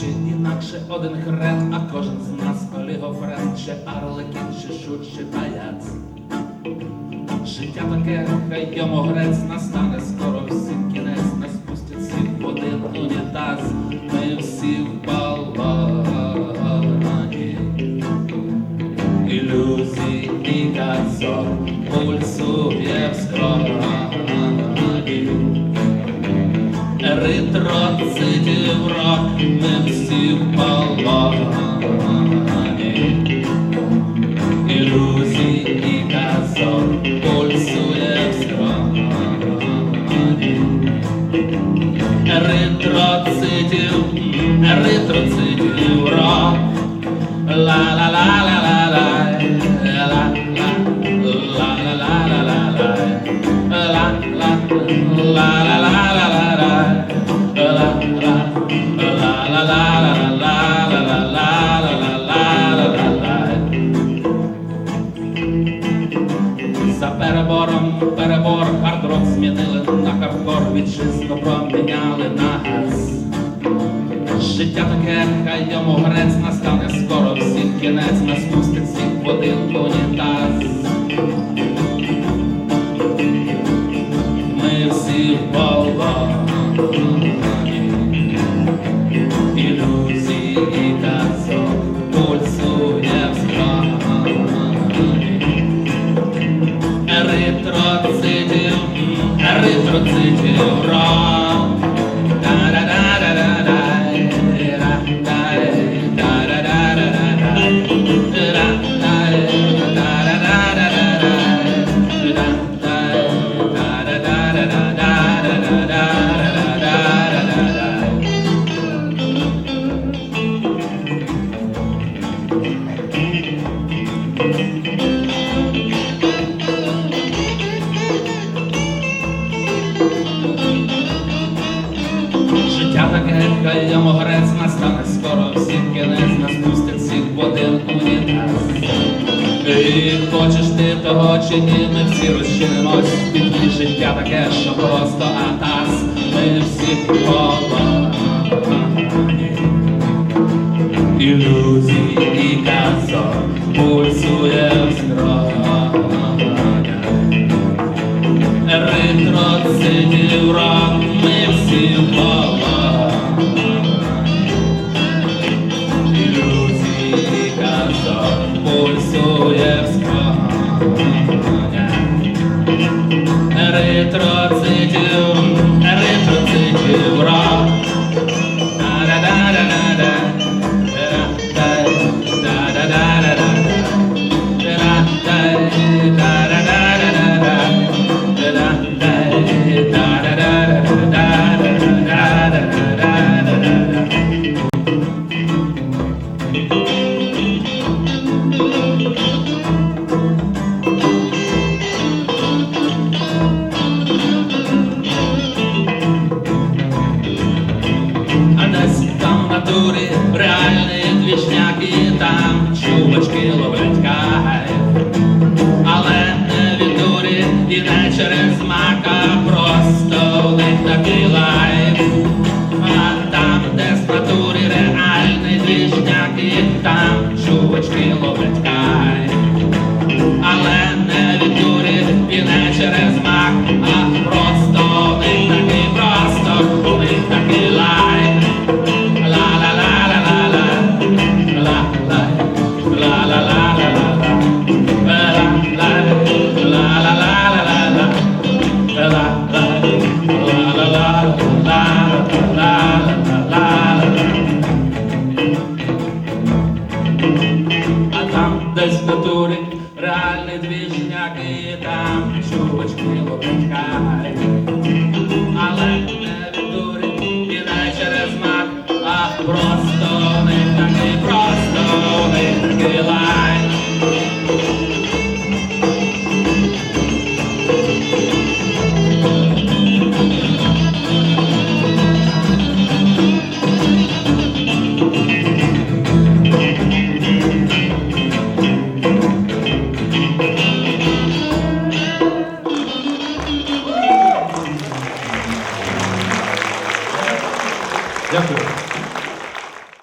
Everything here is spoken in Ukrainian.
чи інакше один хрен, а кожен з нас олігофрен, чи арлекін, чи шут, чи паяць. Життя таке, хай йому грець, настане скоро всім la la la la la la за перебором перебор хард-рок змінили на хардкор, вітчизну проміняли на таке, хай йому грець настане скоро всім кінець, нас пустить всіх в один унітаз. Таке, грець настане скоро всім кінець, нас пустять всіх в один унітаз. І хочеш ти того чи ні, ми всі розчинимось в життя таке, що просто атас, ми всі полоні. Ілюзії і казок пульсує в скронях. Еритроцидів рок, also купюри, реальні двічняки там чубочки ловлять кайф. tranquilo brincar.